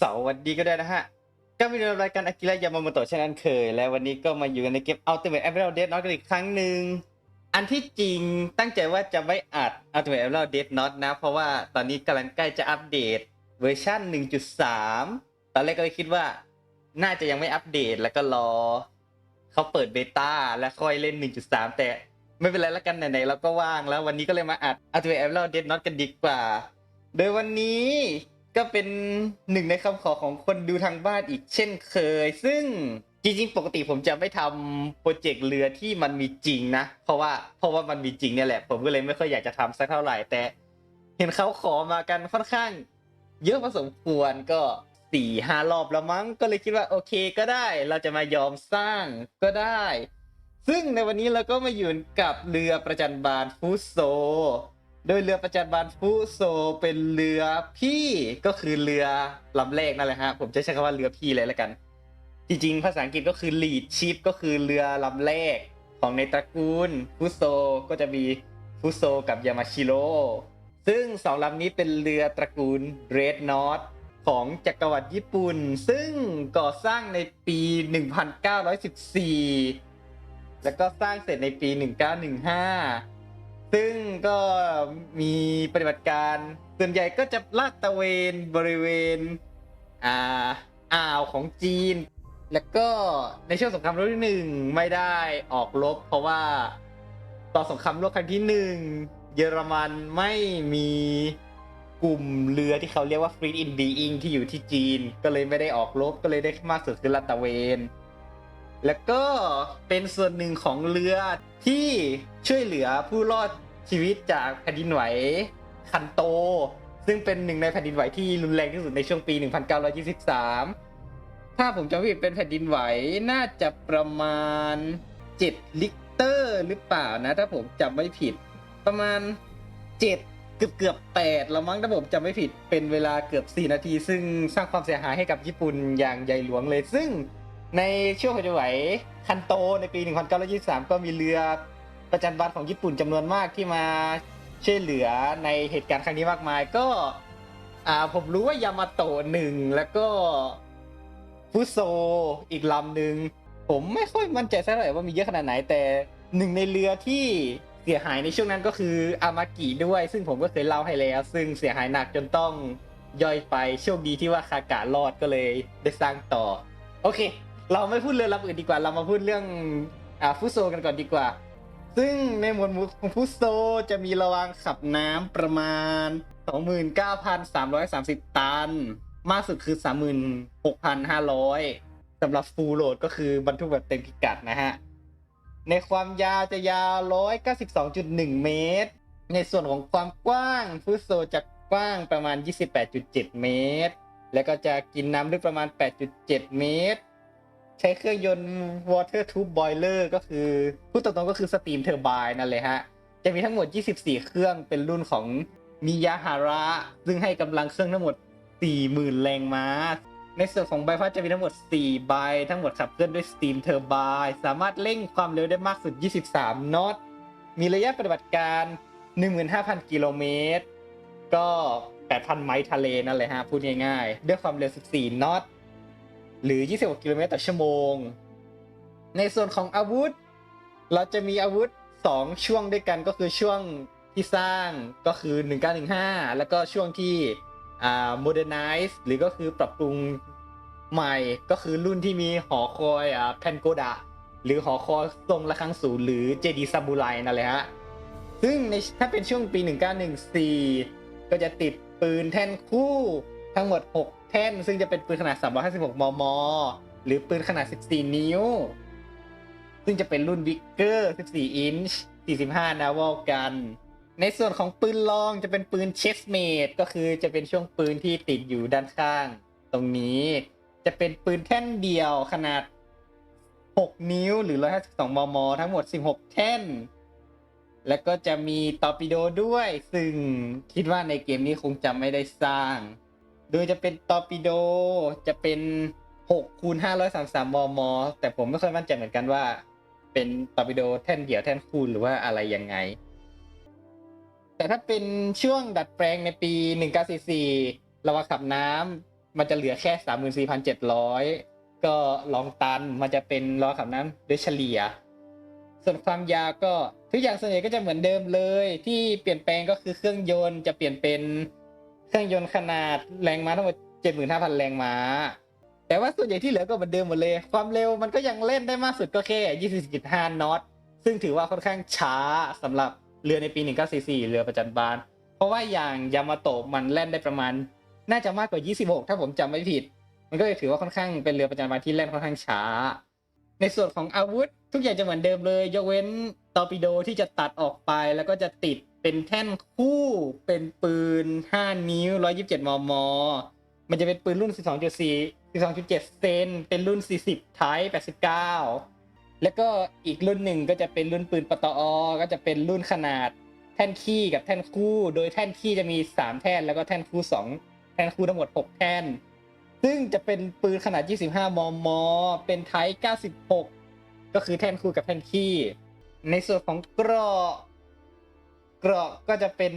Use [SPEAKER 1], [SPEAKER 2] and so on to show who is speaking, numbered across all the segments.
[SPEAKER 1] สวัสดีก็ได้นะฮะก็มีรายการอากิระยามาโมโตะเช่นนั้นเคย และวันนี้ก็มาอยู่กันในเกม Ultimate Emerald Death Knot กันอีกครั้งหนึ่ง อันที่จริงตั้งใจว่าจะไม่อัด Ultimate Emerald Death Knot นะ เพราะว่าตอนนี้กำลังใกล้จะอัปเดตเวอร์ชัน1.3 ตอนแรกก็เลยคิดว่าน่าจะยังไม่อัปเดตแล้วก็รอเขาเปิดเบต้าแล้วค่อยเล่น 1.3 แต่ไม่เป็นไรแล้วกันไหนๆเราก็ว่างแล้ววันนี้ก็เลยมาอัด Ultimate Emerald Death Knot กันดีกว่า โดยวันนี้ ก็เป็นหนึ่งในคำขอของคนดูทางบ้านอีกเช่นเคย ซึ่งจริงๆ ปกติผมจะไม่ทำโปรเจกต์เรือที่มันมีจริงนะ เพราะว่าเพราะว่ามันมีจริงเนี่ยแหละ ผมก็เลยไม่ค่อยอยากจะทำสักเท่าไหร่ แต่ เห็นเขาขอมากันค่อนข้าง เยอะพอสมควรก็สี่ห้ารอบแล้วมั้ง ก็เลยคิดว่าโอเคก็ได้ เราจะมายอมสร้างก็ได้ ซึ่งในวันนี้เราก็มาอยู่กับเรือประจันบานฟุโซ โดยเรือประจันบานฟุโซเป็นเรือพี่ก็คือเรือลำแรกนั่นแหละฮะผมจะใช้คำว่าเรือพี่เลยแล้วกัน จริงๆ ภาษาอังกฤษก็คือ lead ship ก็คือเรือลำแรกของในตระกูลฟุโซก็จะมีฟุโซกับยามาชิโร่ซึ่งสองลำนี้เป็นเรือตระกูล Red n o t ของจักรวรรดิญี่ปุ่น ซึ่งก่อสร้างในปี 1914 แล้วก็สร้างเสร็จในปี 1915 ซึ่งก็มีปฏิบัติการส่วนใหญ่ก็จะลาดตระเวนบริเวณอ่าอ่าวของจีน แล้วก็ในช่วงสงครามโลกที่หนึ่งไม่ได้ออกรบเพราะว่าตอนสงครามโลกครั้งที่หนึ่งเยอรมันไม่มีกลุ่มเรือที่เขาเรียกว่า Fleet in Being ที่อยู่ที่จีน ก็เลยไม่ได้ออกรบก็เลยได้มากสุดคือลาดตระเวน แล้วก็เป็นส่วนหนึ่งของเรือที่ช่วยเหลือผู้รอด ชีวิตจากแผ่นดินไหวคันโต ซึ่งเป็นหนึ่งในแผ่นดินไหวที่รุนแรงที่สุดในช่วงปี 1923 ถ้าผมจำไม่ผิดเป็นแผ่นดินไหวน่าจะประมาณ 7 ลิกเตอร์หรือเปล่านะ ถ้าผมจำไม่ผิด ประมาณ 7เกือบเกือบแปดล้วมั้งถ้าผมจำไม่ผิดเป็นเวลาเกือบ 4 นาที ซึ่งสร้างความเสียหายให้กับญี่ปุ่นอย่างใหญ่หลวงเลย ซึ่งในช่วงแผ่นดินไหวคันโตในปี 1923 ก็มีเรือ ประจันบานของญี่ปุ่นจำนวนมากที่มาช่วยเหลือในเหตุการณ์ครั้งนี้มากมายก็อ่าผมรู้ว่ายามาโตะหนึ่งแล้วก็ฟุโซอีกลำหนึ่งผมไม่ค่อยมั่นใจเท่าไหร่ว่ามีเยอะขนาดไหนแต่หนึ่งในเรือที่เสียหายในช่วงนั้นก็คืออามากิด้วย ซึ่งผมก็เคยเล่าให้แล้ว ซึ่งเสียหายหนักจนต้องย่อยไปโชคดีที่ว่าคากะรอดก็เลยได้สร้างต่อ โอเค เราไม่พูดเรื่องลำอื่นดีกว่าเรามาพูดเรื่องอ่าฟุโซกันก่อนดีกว่า ซึ่งในหมวดหมู่ของฟุโซจะมีระวางขับน้ำประมาณ 29,330 ตัน มากสุดคือ 36,500สำหรับฟูลโหลดก็คือบรรทุกแบบเต็มพิกัดนะฮะ ในความยาวจะยาว 192.1 เมตร ในส่วนของความกว้างฟุตโซจะกว้างประมาณ 28.7 เมตร แล้วก็จะกินน้ำลึกประมาณ 8.7 เมตร ใช้เครื่องยนต์ water tube boiler ก็คือพูดตรงๆก็คือ steam turbine นั่นเลยฮะ จะมีทั้งหมด 24 เครื่องเป็นรุ่นของมิยาฮาระ ซึ่งให้กำลังเครื่องทั้งหมด 40,000 แรงม้า ในส่วนของใบพัดจะมีทั้งหมด 4 ใบ ทั้งหมดขับเคลื่อนด้วย steam turbine สามารถเร่งความเร็วได้มากสุด 23 นอต มีระยะปฏิบัติการ 15,000 กิโลเมตร ก็ 8,000 ไมล์ทะเลนั่นเลยฮะ พูดง่ายๆ ด้วยความเร็ว 14 นอต หรือ 26 กิโลเมตรต่อชั่วโมง ในส่วนของอาวุธ เราจะมีอาวุธ 2 ช่วงด้วยกันก็คือช่วงที่สร้างก็คือ 1915 แล้วก็ช่วงที่อ่า modernize หรือก็คือปรับปรุงใหม่ก็คือรุ่นที่มีหอคอยอ่าแพนโกดะหรือหอคอยทรงระฆังสูงหรือเจดีซาบูไรนั่นแหละฮะ ซึ่งในถ้าเป็นช่วงปี 1914 ก็จะติดปืนแท่นคู่ทั้งหมด 6 แท่นซึ่งจะเป็นปืนขนาด 356 มม หรือปืนขนาด 14 นิ้ว ซึ่งจะเป็นรุ่นวิกเกอร์ 14 อินช์ 45 นาวลกัน ในส่วนของปืนลองจะเป็นปืนเชสเมดก็คือจะเป็นช่วงปืนที่ติดอยู่ด้านข้าง ตรงนี้จะเป็นปืนแท่นเดียวขนาด 6 นิ้วหรือ 152 มม ทั้งหมด 16 แท่นแล้วก็จะมีตอร์ปิโดด้วย ซึ่งคิดว่าในเกมนี้คงจะไม่ได้สร้าง โดยจะเป็นตอร์ปิโดจะเป็น6คูณ533มม แต่ผมไม่ค่อยมั่นใจเหมือนกันว่า เป็นตอร์ปิโดแท่นเดี่ยวแท่นคูณหรือว่าอะไรยังไง แต่ถ้าเป็นช่วงดัดแปลงในปี 1944 ระวางขับน้ำมันจะเหลือแค่สามหมื่นสี่พันเจ็ดร้อยก็ลองตันมันจะเป็นล้อขับน้ำโดยเฉลี่ย ส่วนความยาวก็ทุกอย่างส่วนใหญ่ก็จะเหมือนเดิมเลย ที่เปลี่ยนแปลงก็คือเครื่องยนต์จะเปลี่ยนเป็น เครื่องยนต์ขนาดแรงม้าทั้งหมดเจ็ดหมื่นห้าพันแรงม้า แต่ว่าส่วนใหญ่ที่เหลือก็เหมือนเดิมหมดเลย ความเร็วมันก็ยังเล่นได้มากสุดก็แค่ยี่สิบจุดห้านอต ซึ่งถือว่าค่อนข้างช้าสำหรับเรือในปี 1944 เรือประจันบาน เพราะว่าอย่างยามาโตะมันเล่นได้ประมาณ น่าจะมากกว่า 26 ถ้าผมจำไม่ผิด มันก็เลยถือว่าค่อนข้างเป็นเรือประจันบานที่เล่นค่อนข้างช้า ในส่วนของอาวุธทุกอย่างจะเหมือนเดิมเลย ยกเว้นตอร์ปิโดที่จะตัดออกไปแล้วก็จะติด เป็นแท่นคู่เป็นปืน 5 นิ้ว 127 มม มันจะเป็นปืนรุ่น 12.4 12.7 เซน เป็นรุ่น 40 ไทป์89 แล้วก็อีกรุ่นหนึ่งก็จะเป็นรุ่นปืนปตอ ก็จะเป็นรุ่นขนาดแท่นขี้กับแท่นคู่ โดยแท่นขี้จะมี 3 แท่น แล้วก็แท่นคู่ 2 แท่นคู่ทั้งหมด 6 แท่น ซึ่งจะเป็นปืนขนาด 25 มม เป็นไทป์96 ก็คือแท่นคู่กับแท่นขี้ ในส่วนของเกราะ กาะก็จะเป็น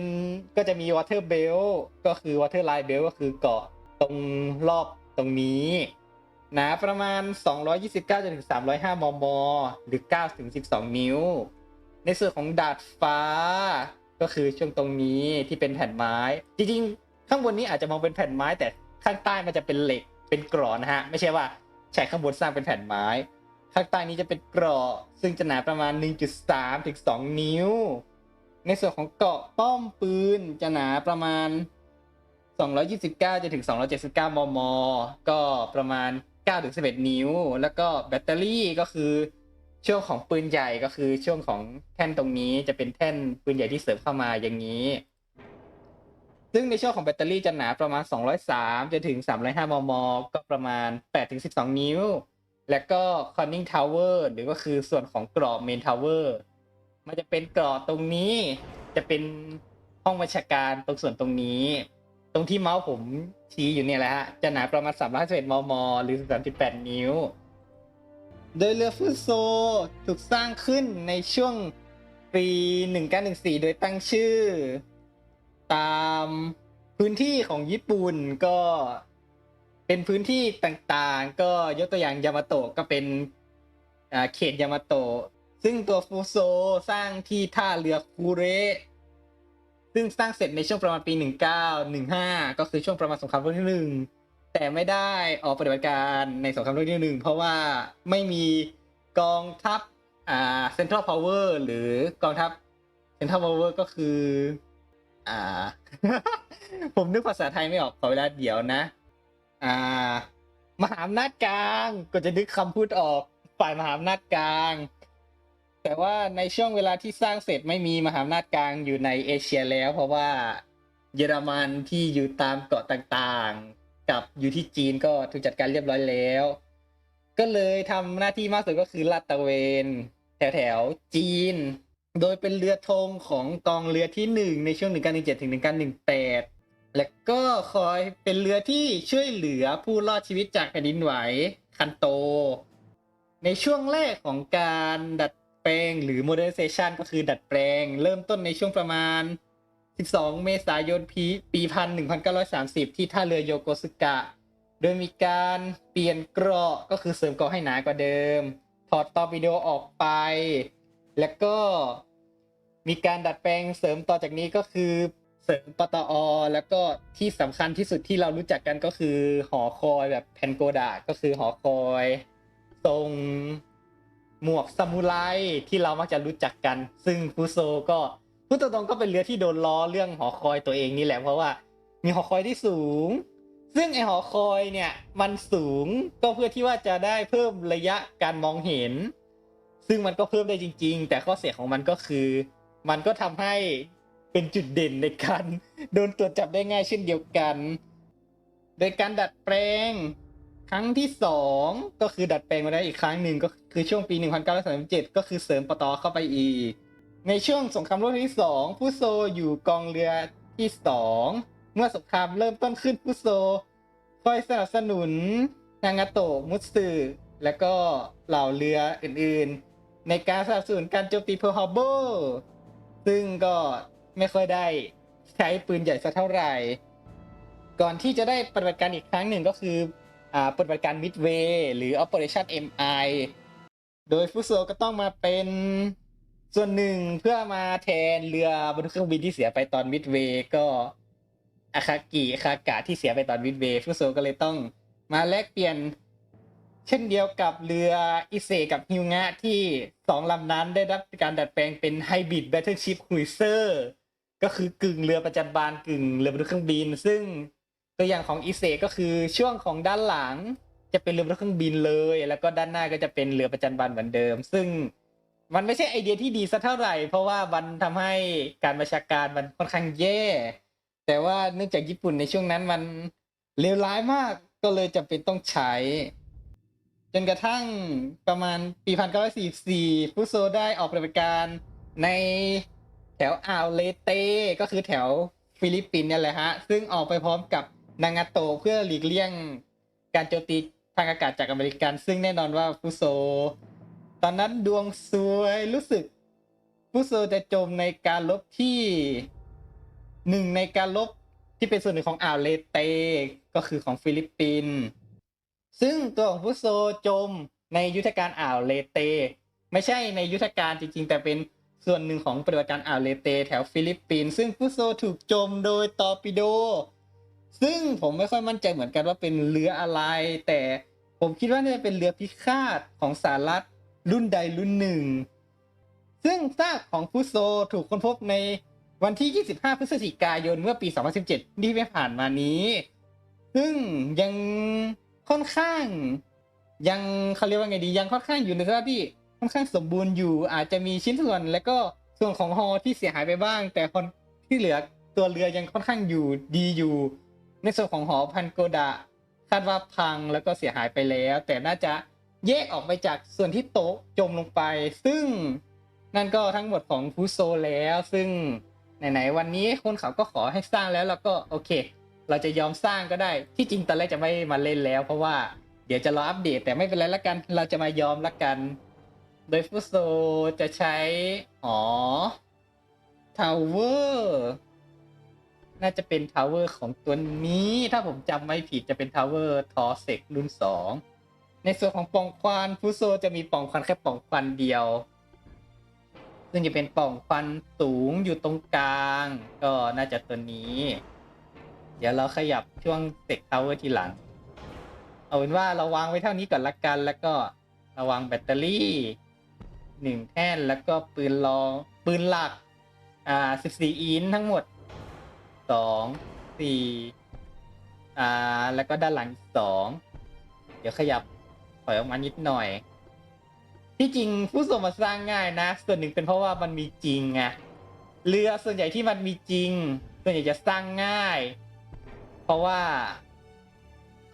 [SPEAKER 1] ก็จะมี water belt ก็คือ water line belt ก็คือเกาะตรงรอบตรงนี้หนาประมาณ 229จนถึง305 มม หรือ9ถึง12 นิ้ว ในส่วนของดาดฟ้า ก็คือช่วงตรงนี้ที่เป็นแผ่นไม้ จริงๆ ข้างบนนี้อาจจะมองเป็นแผ่นไม้ แต่ข้างใต้มันจะเป็นเหล็กเป็นกรอนนะฮะ ไม่ใช่ว่าใช้ข้างบนสร้างเป็นแผ่นไม้ ข้างใต้นี้จะเป็นกราะซึ่งจะหนาประมาณ 1.3 ถึง 2 นิ้ว ในส่วนของเกราะป้อมปืนจะหนาประมาณ 229จนถึง 279 มม ก็ประมาณ9ถึง11 นิ้ว แล้วก็แบตเตอรี่ก็คือช่วงของปืนใหญ่ก็คือช่วงของแท่นตรงนี้จะเป็นแท่นปืนใหญ่ที่เสริมเข้ามาอย่างนี้ ซึ่งในช่วงของแบตเตอรี่จะหนาประมาณ 203จนถึง 305 มม ก็ประมาณ8ถึง12 นิ้ว และก็ conning tower หรือก็คือส่วนของกรอบ main tower มันจะเป็นกรอบตรงนี้ จะเป็นห้องบัญชาการตรงส่วนตรงนี้ ตรงที่เมาส์ผมชี้อยู่เนี่ยแหละฮะ จะหนาประมาณ351มม หรือ 38 นิ้ว โดยเรือฟุตโซถูกสร้างขึ้นในช่วงปี 1914 โดยตั้งชื่อ ตามพื้นที่ของญี่ปุ่นก็เป็นพื้นที่ต่างๆ ก็ยกตัวอย่างยามาโตะก็เป็นเขตยามาโตะ ซึ่งตัวฟูโซสร้างที่ท่าเรือคูเรซึ่งสร้างเสร็จในช่วงประมาณปี 1915 ก็คือช่วงประมาณสงครามโลกที่หนึ่งแต่ไม่ได้ออกปฏิบัติการในสงครามโลกที่หนึ่งเพราะว่าไม่มีกองทัพอ่าเซ็นทรัลพาวเวอร์หรือกองทัพเซ็นทรัลพาวเวอร์ก็คือ อ่า ผมนึกภาษาไทยไม่ออกขอเวลาเดี๋ยวนะ อ่ามหาอำนาจกลางก็จะนึกคำพูดออกฝ่ายมหาอำนาจกลาง แต่ว่าในช่วงเวลาที่สร้างเสร็จไม่มีมหาอำนาจกลางอยู่ในเอเชียแล้ว เพราะว่าเยอรมันที่อยู่ตามเกาะต่างๆ กับอยู่ที่จีนก็ถูกจัดการเรียบร้อยแล้ว ก็เลยทำหน้าที่มากสุดก็คือลาดตระเวน แถวแถวๆจีน โดยเป็นเรือธงของกองเรือที่หนึ่งในช่วง 1917ถึง1918 และก็คอยเป็นเรือที่ช่วยเหลือผู้รอดชีวิตจากแผ่นดินไหวคันโต ในช่วงแรกของการดัด ลงหรือ modernization ก็คือดัดแปลง เริ่มต้นในช่วงประมาณ 12 เมษายนปีปี1930 ที่ท่าเรือโยโกสึกะ โดยมีการเปลี่ยนเกราะก็คือเสริมเกราะให้หนากว่าเดิม ถอดตอร์ปิโดออกไป แล้วก็มีการดัดแปลงเสริมต่อจากนี้ก็คือเสริมปตอ แล้วก็ที่สำคัญที่สุดที่เรารู้จักกันก็คือหอคอยแบบแพนโกดะก็คือหอคอย ทรง หมวกซามูไรที่เรามักจะรู้จักกัน ซึ่งฟูโซก็พูดตรงๆก็เป็นเรือที่โดนล้อเรื่องหอคอยตัวเองนี่แหละเพราะว่ามีหอคอยที่สูง ซึ่งไอหอคอยเนี่ยมันสูงก็เพื่อที่ว่าจะได้เพิ่มระยะการมองเห็น ซึ่งมันก็เพิ่มได้จริง ๆ แต่ข้อเสียของมันก็คือ มันก็ทำให้เป็นจุดเด่นในการโดนตรวจจับได้ง่ายเช่นเดียวกัน โดยการดัดแปลง ครั้งที่สองก็คือดัดแปลงมาได้อีกครั้งหนึ่งก็คือช่วงปี 1937 ก็คือเสริมปตอเข้าไปอีก ในช่วงสงครามโลกที่สองฟุโซอยู่กองเรือที่สองเมื่อสงครามเริ่มต้นขึ้นฟุโซคอยสนับสนุนนางาโตะมุตสึและก็เหล่าเรืออื่นๆ ในการสนับสนุนการโจมตีเพิร์ลฮาร์เบอร์ซึ่งก็ไม่ค่อยได้ใช้ปืนใหญ่สักเท่าไหร่ ก่อนที่จะได้ปฏิบัติการอีกครั้งหนึ่งก็คือ ปฏิบัติการ Midway หรือ Operation MI โดยฟุโซก็ต้องมาเป็นส่วนหนึ่งเพื่อมาแทนเรือบรรทุกเครื่องบินที่เสียไปตอน Midway ก็อาคากิอาคากะที่เสียไปตอน Midway ฟุโซก็เลยต้องมาแลกเปลี่ยนเช่นเดียวกับเรืออิเซกับฮิวงะที่สองลำนั้นได้รับการดัดแปลงเป็นไฮบริดแบทเทิลชิพครูเซอร์ก็คือกึ่งเรือประจันบานกึ่งเรือบรรทุกเครื่องบิน ซึ่ง ตัวอย่างของอิเซก็คือช่วงของด้านหลังจะเป็นเรือรรทุกเครื่องบินเลย แล้วก็ด้านหน้าก็จะเป็นเรือประจันบานเหมือนเดิม ซึ่งมันไม่ใช่ไอเดียที่ดีสักเท่าไหร่ เพราะว่ามันทำให้การบัญชาการมันค่อนข้างแย่ แต่ว่าเนื่องจากญี่ปุ่นในช่วงนั้นมันเลวร้ายมากก็เลยจำเป็นต้องใช้ จนกระทั่งประมาณปี 1944ฟุโซได้ออกปฏิบัติการในแถวอ่าวเลเต ก็คือแถวฟิลิปปินส์เนี่ยแหละฮะ ซึ่งออกไปพร้อมกับ นางาโตเพื่อหลีกเลี่ยงการโจมตีทางอากาศจากอเมริกัน ซึ่งแน่นอนว่าฟุโซ ตอนนั้นดวงซวยรู้สึกฟุโซจะจมในการลบที่หนึ่งในการลบที่เป็นส่วนหนึ่งของอ่าวเลเต ก็คือของฟิลิปปินส์ซึ่งตัวของฟุโซจมในยุทธการอ่าวเลเต ไม่ใช่ในยุทธการจริงๆ แต่เป็นส่วนหนึ่งของปฏิบัติการอ่าวเลเต แถวฟิลิปปินส์ซึ่งฟุโซถูกจมโดยตอร์ปิโด ซึ่งผมไม่ค่อยมั่นใจเหมือนกันว่าเป็นเรืออะไร แต่ผมคิดว่าน่าจะเป็นเรือพิฆาตของสหรัฐรุ่นใดรุ่นหนึ่ง ซึ่งซากของฟุโซถูกค้นพบในวันที่ 25 พฤศจิกายนเมื่อปี 2017 ที่ไม่ผ่านมานี้ ซึ่งยังค่อนข้าง ยังเขาเรียกว่าไงดียังค่อนข้างอยู่ในสภาพที่ค่อนข้างสมบูรณ์อยู่ อาจจะมีชิ้นส่วน และก็ส่วนของฮอที่เสียหายไปบ้าง แต่คนที่เหลือตัวเรือยังค่อนข้างอยู่ดีอยู่ ในส่วนของหอพันโกดะคาดว่าพังแล้วก็เสียหายไปแล้ว แต่น่าจะแยกออกไปจากส่วนที่โต๊ะจมลงไป ซึ่งนั่นก็ทั้งหมดของฟูโซแล้ว ซึ่งไหนๆวันนี้คนเขาก็ขอให้สร้างแล้วแล้วก็โอเค เราจะยอมสร้างก็ได้ที่จริงตอนแรกจะไม่มาเล่นแล้ว เพราะว่าเดี๋ยวจะรออัปเดตแต่ไม่เป็นไรละกัน เราจะมายอมละกัน โดยฟุโซจะใช้อ๋อทาวเวอร์ น่าจะเป็นทาวเวอร์ของตัวนี้ถ้าผมจำไม่ผิดจะเป็นทาวเวอร์ทอเซกรุ่น 2 ในส่วนของปล่องควันฟุโซจะมีปล่องควันแค่ปล่องควันเดียว ซึ่งจะเป็นปล่องควันสูงอยู่ตรงกลาง ก็น่าจะตัวนี้ เดี๋ยวเราขยับช่วงเซกทาวเวอร์ทีหลัง เอาเป็นว่าเราวางไว้เท่านี้ก่อนละกัน แล้วก็ระวางแบตเตอรี่หนึ่งแท่นแล้วก็ปืนรองปืนหลักอ่าสิบสี่อินทั้งหมด สองสี่อ่าแล้วก็ด้านหลังอีกสองเดี๋ยวขยับถอยออกมานิดหน่อย ที่จริงผู้ส่งมาสร้างง่ายนะ ส่วนหนึ่งเป็นเพราะว่ามันมีจริงไงเรือส่วนใหญ่ที่มันมีจริง ส่วนใหญ่จะสร้างง่าย เพราะว่า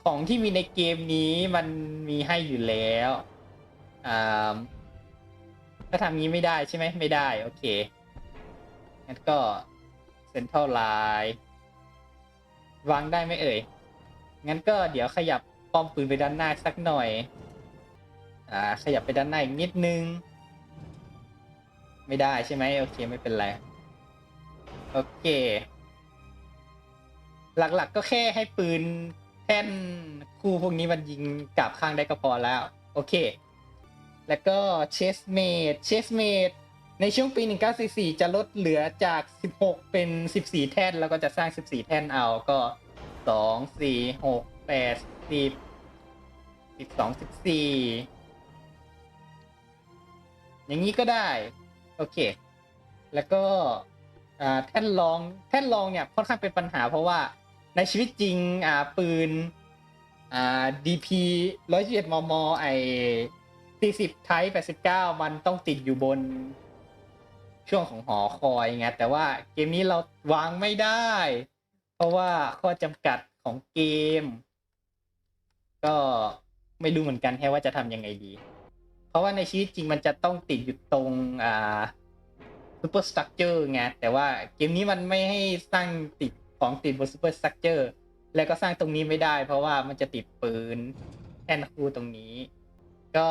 [SPEAKER 1] ของที่มีในเกมนี้มันมีให้อยู่แล้วอ่าก็ทำงี้ไม่ได้ใช่ไหมไม่ได้ โอเคงั้นก็ เซนทรัลไลน์วางได้ไหมเอ่ย งั้นก็เดี๋ยวขยับป้อมปืนไปด้านหน้าสักหน่อย อ่า ขยับไปด้านหน้าอีกนิดนึง ไม่ได้ใช่ไหมโอเคไม่เป็นไร โอเค หลักๆก็แค่ให้ปืนแท่นคู่พวกนี้มันยิงกลับข้างได้ก็พอแล้ว โอเค แล้วก็เชสเมดเชสเมด ในช่วงปี 1944 จะลดเหลือจาก 16 เป็น 14 แท่น แล้วก็จะสร้าง 14 แท่นเอา ก็ 2 4 6 8 10 12 14 อย่างนี้ก็ได้ โอเค แล้วก็อ่าแท่นรอง แท่นรองเนี่ยค่อนข้างเป็นปัญหาเพราะว่าในชีวิตจริงอ่าปืนอ่า DP 121มม ไอ40 Type 89 มันต้องติดอยู่บน ช่วงของหอคอยไงแต่ว่าเกมนี้เราวางไม่ได้ เพราะว่าข้อจำกัดของเกม ก็ไม่รู้เหมือนกันแค่ว่าจะทำยังไงดี เพราะว่าในชีวิตจริงมันจะต้องติดอยู่ตรงอ่าซูเปอร์สตรัคเจอร์ไงแต่ว่าเกมนี้มันไม่ให้สร้างติดของติดบนซูเปอร์สตรัคเจอร์แล้วก็สร้างตรงนี้ไม่ได้ เพราะว่ามันจะติดปืนแท่นคูตรงนี้ ก็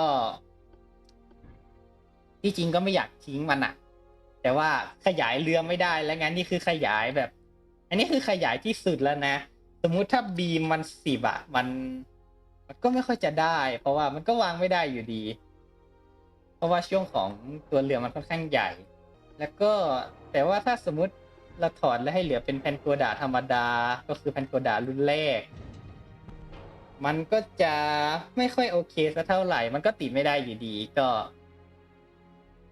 [SPEAKER 1] ที่จริงก็ไม่อยากทิ้งมันอะ แต่ว่าขยายเรือไม่ได้แล้วงั้นนี่คือขยายแบบ อันนี้คือขยายที่สุดแล้วนะ สมมุติถ้าบีมมันสิบอะมัน มันก็ไม่ค่อยจะได้ เพราะว่ามันก็วางไม่ได้อยู่ดี เพราะว่าช่วงของตัวเรือมันค่อนข้างใหญ่ แล้วก็แต่ว่าถ้าสมมุติเราถอดแล้วให้เหลือเป็นแผ่นโกดาธรรมดา ก็คือแผ่นโกดารุ่นแรก มันก็จะไม่ค่อยโอเคสักเท่าไหร่ มันก็ติดไม่ได้อยู่ดีก็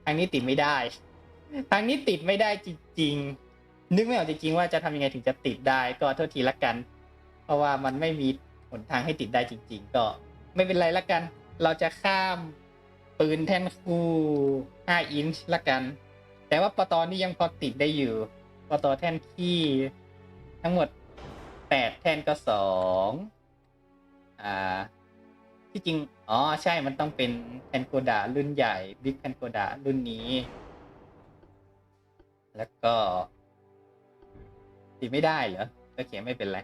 [SPEAKER 1] ทางนี้ติดไม่ได้ ทางนี้ติดไม่ได้จริงๆ นึกไม่ออกจริงๆว่าจะทำยังไงถึงจะติดได้ก็โทษทีละกัน เพราะว่ามันไม่มีหนทางให้ติดได้จริง ๆ ก็ไม่เป็นไรละกัน เราจะข้ามปืนแท่นคู่5อินช์ละกัน แต่ว่าปตอนี่ยังพอติดได้อยู่ปตอแท่นขี้ ทั้งหมด8แท่นก็สองอ่าที่จริง อ๋อ ใช่ มันต้องเป็นแพนโกดารุ่นใหญ่ บิ๊กแพนโกดารุ่นนี้ แล้วก็ติดไม่ได้เหรอโอเคไม่เป็นไร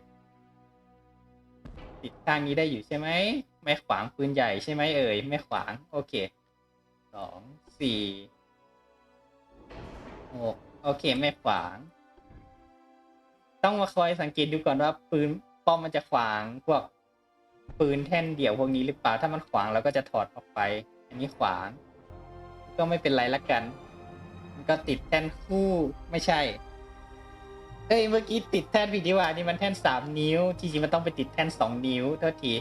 [SPEAKER 1] ติดข้างนี้ได้อยู่ใช่ไหมไม่ขวางปืนใหญ่ใช่ไหมเอ่ยไม่ขวาง โอเคสองสี่หกโอเคไม่ขวาง ต้องมาคอยสังเกตดูก่อนว่าปืนป้อมมันจะขวางพวกปืนแท่นเดี่ยวพวกนี้หรือเปล่าถ้ามันขวางเราก็จะถอดออกไป อันนี้ขวาง ก็ไม่เป็นไรละกันมัน ก็ติดแท่นคู่ไม่ใช่ เอ้ยเมื่อกี้ติดแท่นผิดดีกว่านี่มันแท่นสามนิ้วจริงๆมันต้องไปติดแท่นสองนิ้วเท่าที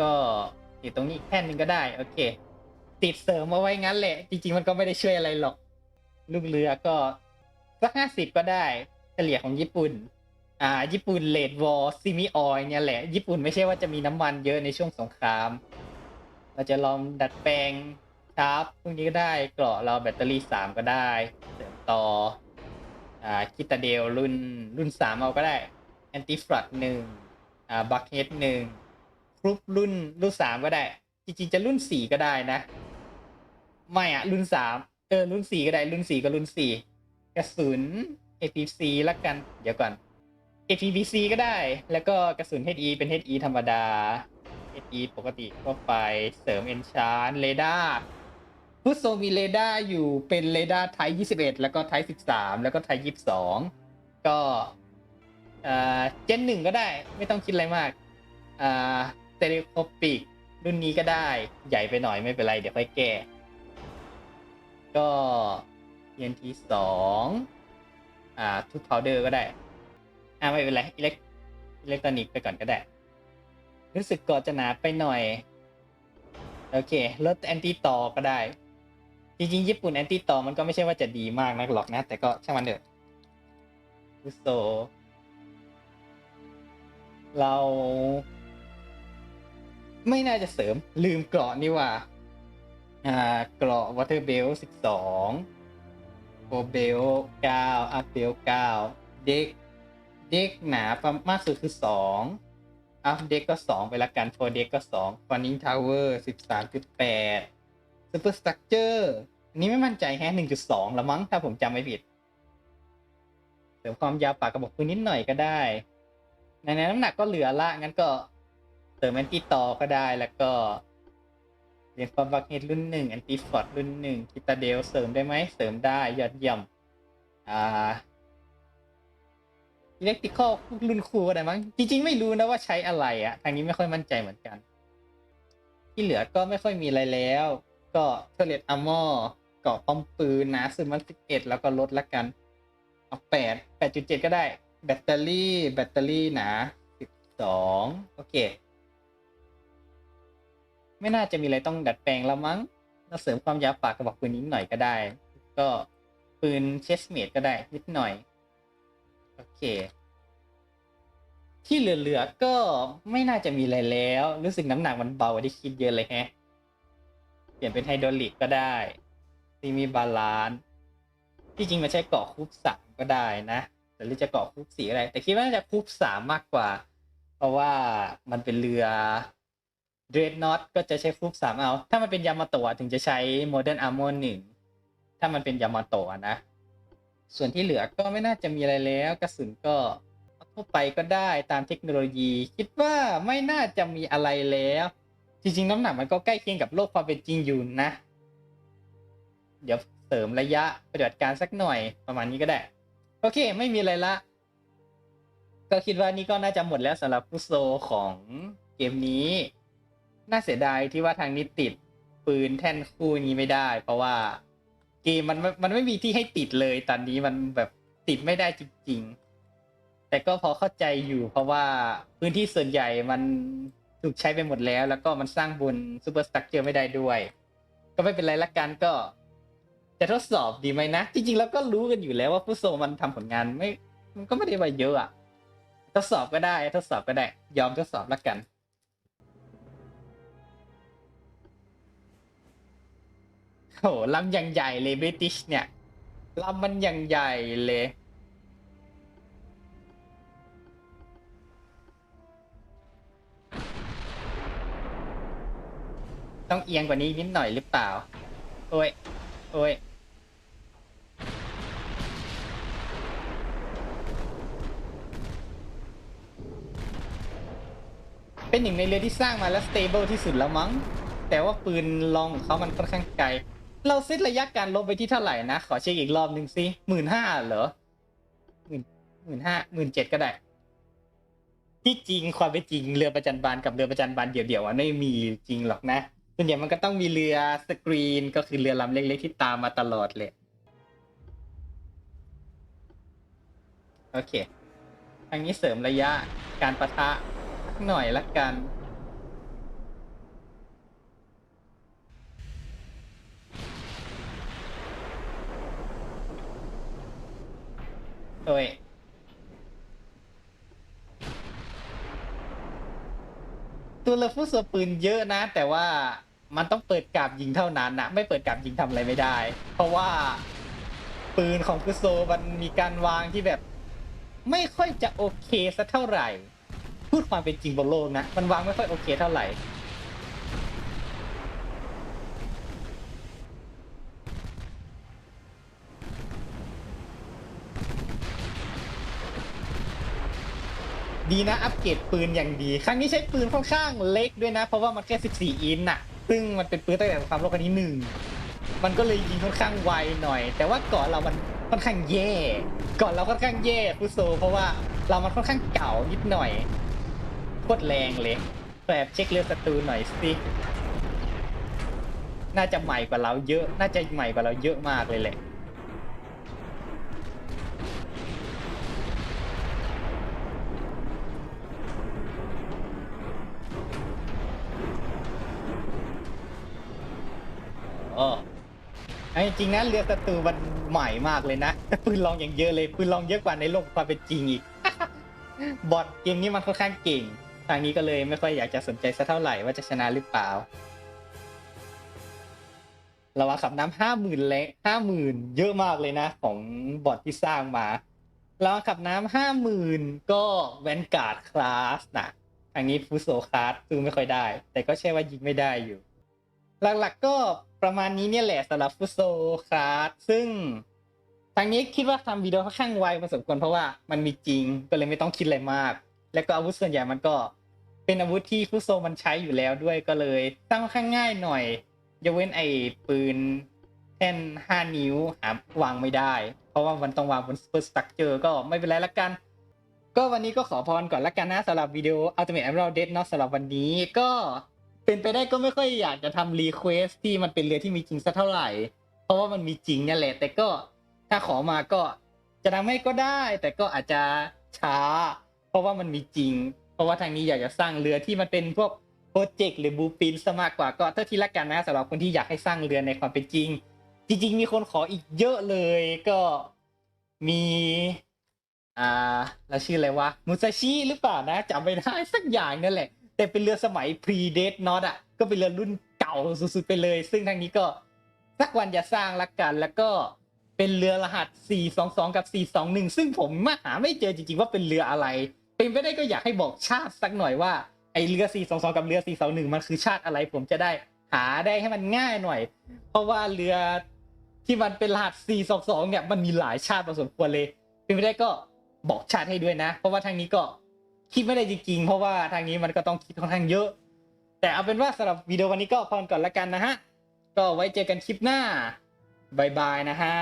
[SPEAKER 1] ก็ติดตรงนี้แท่นหนึ่งก็ได้ โอเค ติดเสริมมาไว้งั้นแหละ จริงๆมันก็ไม่ได้ช่วยอะไรหรอก ลูกเรือก็สักห้าสิบก็ได้ เฉลี่ยของญี่ปุ่น อ่า ญี่ปุ่นเลดวอลซิมิออยเนี่ยแหละ ญี่ปุ่นไม่ใช่ว่าจะมีน้ำมันเยอะในช่วงสงคราม เราจะลองดัดแปลง ชาร์ปพวกนี้ก็ได้เกราะเราแบตเตอรี่สามก็ได้เสริมต่ออ่าคิตาเดลรุ่นรุ่นสามเอาก็ได้แอนติฟลัดหนึ่งอ่าบัคเฮดหนึ่งครุปรุ่นรุ่นสามก็ได้ จริงๆจะรุ่นสี่ก็ได้นะ ไม่อะรุ่นสามเออรุ่นสี่ก็ได้ รุ่นสี่ก็รุ่นสี่กระสุน APC ละกัน เดี๋ยวก่อน APBC ก็ได้ แล้วก็กระสุน HE เป็น HE ธรรมดา HE ปกติก็ไปเสริม Enchant เรดาร์ พุทโซมีเรดาร์อยู่เป็นเรดาร์ไทป์21 แล้วก็ไทป์13 แล้วก็ไทป์22 ก็อ่าเจนหนึ่งก็ได้ ไม่ต้องคิดอะไรมากอ่าเตเลโคปิกรุ่นนี้ก็ได้ ใหญ่ไปหน่อยไม่เป็นไร เดี๋ยวค่อยแก้ ก็ ENT สองอ่าทุกพาวเดอร์ก็ได้ อ่าไม่เป็นไร อิเล็กอิเล็กทรอนิกส์ไปก่อนก็ได้ รู้สึกก่อจะหนาไปหน่อย โอเคลดแอนตี้ต่อก็ได้ จริงๆ ญี่ปุ่นแอนตี้ต่อมันก็ไม่ใช่ว่าจะดีมากนักหรอกนะ แต่ก็ช่างมันเถอะอุโซ เรา ไม่น่าจะเสริมลืมเกราะนี่ว่า อ่า เกราะวอเตอร์เบลสิบสองโอเบลเก้าอัพเบลเก้าเด็ก เด็กหนาประมากสุดคือสองอัพเด็กก็สองไปละกันโฟเด็กก็สองฟอนนิงทาวเวอร์สิบสามจุดแปด ซูเปอร์สตั๊กเจอร์อันนี้ไม่มั่นใจแฮะหนึ่งจุดสองละมั้งถ้าผมจำไม่ผิด เสริมความยาวปากกระบอกปืนนิดหน่อยก็ได้ ในในน้ำหนักก็เหลือละงั้นก็เสริมแอนตี้ต่อก็ได้แล้วก็เรียนความบักเฮดรุ่นหนึ่งแอนตี้ฟอร์ดรุ่นหนึ่งกิตาเดลเสริมได้ไหมเสริมได้ยอดเยี่ยมอ่าอิเล็กทริคอลรุ่นครูก็ได้มั้งจริง ๆ ไม่รู้นะว่าใช้อะไรอะทางนี้ไม่ค่อยมั่นใจเหมือนกัน ที่เหลือก็ไม่ค่อยมีอะไรแล้ว ก็เทเลตอาร์มอร์กาะป้อมปืนนะซื้อมันสิบเอ็ดแล้วก็ลดละกัน เอาแปดแปดจุดเจ็ดก็ได้ แบตเตอรี่ แบตเตอรี่หนาสิบสองโอเค ไม่น่าจะมีอะไรต้องดัดแปลงแล้วมั้งเราเสริมความยาวปากกระบอกปืนนิดหน่อยก็ได้ ก็ปืนเชสเมดก็ได้นิดหน่อย โอเค ที่เหลือๆก็ไม่น่าจะมีอะไรแล้ว รู้สึกน้ำหนักมันเบากว่าที่คิดเยอะเลยแฮะ เปลี่ยนเป็นไฮดรอลิกก็ได้ที่มีบาลานซ์ที่จริงมันใช้เกาะคูปสามก็ได้นะแต่หรือจะเกาะคูปสี่อะไร แต่คิดว่าน่าจะคูปสามมากกว่า เพราะว่ามันเป็นเรือเดรดนอตก็จะใช้คูปสามเอา ถ้ามันเป็นยามาโตะถึงจะใช้โมเดิร์นอาร์มอร์หนึ่งถ้ามันเป็นยามาโตะนะ ส่วนที่เหลือก็ไม่น่าจะมีอะไรแล้วกระสุนก็ทั่วไปก็ได้ตามเทคโนโลยี คิดว่าไม่น่าจะมีอะไรแล้ว จริงๆ น้ำหนักมันก็ใกล้เคียงกับโลกความเป็นจริงอยู่นะ เดี๋ยวเสริมระยะปฏิบัติการสักหน่อยประมาณนี้ก็ได้ โอเค ไม่มีอะไรละ ก็คิดว่านี่ก็น่าจะหมดแล้วสำหรับฟุตโซของเกมนี้ น่าเสียดายที่ว่าทางนี้ติดปืนแท่นคู่นี้ไม่ได้ เพราะว่าเกมมันมันไม่มีที่ให้ติดเลยตอนนี้มันแบบติดไม่ได้จริงๆ แต่ก็พอเข้าใจอยู่เพราะว่าพื้นที่ส่วนใหญ่มัน ถูกใช้ไปหมดแล้ว แล้วก็มันสร้างบนซูเปอร์สตั๊กเจอไม่ได้ด้วย ก็ไม่เป็นไรละกันก็ จะทดสอบดีไหมนะ จริงๆ แล้วก็รู้กันอยู่แล้วว่าฟุตโซมันทำผลงานไม่ มันก็ไม่ได้มาเยอะอะทดสอบก็ได้ ทดสอบก็ได้ ยอมทดสอบละกันโหลำอย่างใหญ่เลยบริติชเนี่ยลำมันอย่างใหญ่เลย ต้องเอียงกว่านี้นิดหน่อยหรือเปล่า โอ้ย โอ้ย เป็นหนึ่งในเรือที่สร้างมาแล้วสเตเบิลที่สุดแล้วมั้ง แต่ว่าปืนลองของเขามันค่อนข้างไกล เราเซตระยะการลบไปที่เท่าไหร่นะ ขอเช็คอีกรอบหนึ่งสิหมื่นห้าเหรอหมื่นหมื่นห้าหมื่นเจ็ดก็ได้ ที่จริงความเป็นจริงเรือประจันบานกับเรือประจันบานเดี่ยวๆอะไม่มีจริงหรอกนะ ส่วนใหญ่มันก็ต้องมีเรือสกรีนก็คือเรือลำเล็กๆที่ตามมาตลอดเลย โอเคทางนี้เสริมระยะการประทะหน่อยละกันโอ้ยตัวเรือฟุตสปืนเยอะนะ แต่ว่า มันต้องเปิดกาบยิงเท่านั้นนะไม่เปิดกาบยิงทำอะไรไม่ได้ เพราะว่าปืนของฟุโซมันมีการวางที่แบบ ไม่ค่อยจะโอเคสักเท่าไหร่ พูดความเป็นจริงบนโลกนะ มันวางไม่ค่อยโอเคเท่าไหร่ ดีนะอัปเกรดปืนอย่างดี ครั้งนี้ใช้ปืนค่อนข้างเล็กด้วยนะ เพราะว่ามันแค่ 14 อินน่ะ ซึ่งมันเป็นปืนตั้งแต่ความโลกครั้งที่หนึ่งมันก็เลยยิงค่อนข้างไวหน่อย แต่ว่าเก่อนเรามันค่อนข้างแย่ก่อนเราค่อนข้างแย่ฟุโซ เพราะว่าเรามันค่อนข้างเก่านิดหน่อยโคตรแรงเลยแบบเช็คเรือศัตรูหน่อยสิน่าจะใหม่กว่าเราเยอะ น่าจะใหม่กว่าเราเยอะมากเลยแหละ เอาจริงนะเรือศัตรูมันใหม่มากเลยนะปืนลองอย่างเยอะเลยปืนลองเยอะกว่าในโลกความเป็นจริงอีก บอทเกมนี้มันค่อนข้างเก่ง ทางนี้ก็เลยไม่ค่อยอยากจะสนใจสักเท่าไหร่ว่าจะชนะหรือเปล่าเราว่าขับน้ำห้าหมื่นเละห้าหมื่นเยอะมากเลยนะ ของบอทที่สร้างมาเราขับน้ำห้าหมื่นก็แวนการ์ดคลาสนะทางนี้ฟูโซคลาสสู้ไม่ค่อยได้ แต่ก็ใช่ว่ายิงไม่ได้อยู่ หลักๆก็ ประมาณนี้เนี่ยแหละสำหรับฟุตโซคลาสซึ่งทางนี้คิดว่าทำวิดีโอค่อนข้างไวพอสมควรเพราะว่ามันมีจริงก็เลยไม่ต้องคิดอะไรมาก แล้วก็อาวุธส่วนใหญ่มันก็เป็นอาวุธที่ฟุตโซมันใช้อยู่แล้วด้วยก็เลยสร้งค่อนข้างง่ายหน่อยยกเว้นไอ้ปืนแท่นห้านิ้วหาวางไม่ได้ เพราะว่ามันต้องวางบน super structure ก็ไม่เป็นไรละกัน ก็วันนี้ก็ขอพรก่อนละกันนะสำหรับวิดีโอ Ultimate Emerald Dead เนาะสำหรับวันนี้ก็ เป็นไปได้ก็ไม่ค่อยอยากจะทำรีเควสที่มันเป็นเรือที่มีจริงสักเท่าไหร่ เพราะว่ามันมีจริงเนี่ยแหละ แต่ก็ถ้าขอมาก็จะทำให้ก็ได้ แต่ก็อาจจะช้า เพราะว่ามันมีจริง เพราะว่าทางนี้อยากจะสร้างเรือที่มันเป็นพวกโปรเจกต์หรือบูปินสมากกว่าก็เท่าที่ละกันนะสำหรับคนที่อยากให้สร้างเรือในความเป็นจริง จริง ๆ มีคนขออีกเยอะเลยก็มีอ่าแล้วชื่ออะไรวะมุซาชิหรือเปล่านะจำไม่ได้สักอย่างนั่นแหละ แต่เป็นเรือสมัย pre date not อะก็เป็นเรือรุ่นเก่าสุดๆไปเลย ซึ่งทางนี้ก็สักวันจะสร้างละกัน แล้วก็เป็นเรือรหัส 422 กับ 421 ซึ่งผมมาหาไม่เจอจริงๆว่าเป็นเรืออะไร เป็นไปได้ก็อยากให้บอกชาติสักหน่อยว่าไอเรือ 422 กับเรือ 421 มันคือชาติอะไร ผมจะได้หาได้ให้มันง่ายหน่อย เพราะว่าเรือที่มันเป็นรหัส 422 เนี่ยมันมีหลายชาติพอสมควรเลย เป็นไปได้ก็บอกชาติให้ด้วยนะ เพราะว่าทางนี้ก็ คิดไม่ได้จริงๆ เพราะว่าทางนี้มันก็ต้องคิดค่อนข้างเยอะ แต่เอาเป็นว่าสำหรับวิดีโอวันนี้ก็พอก่อนละกันนะฮะ ก็ไว้เจอกันคลิปหน้าบายบายนะฮะ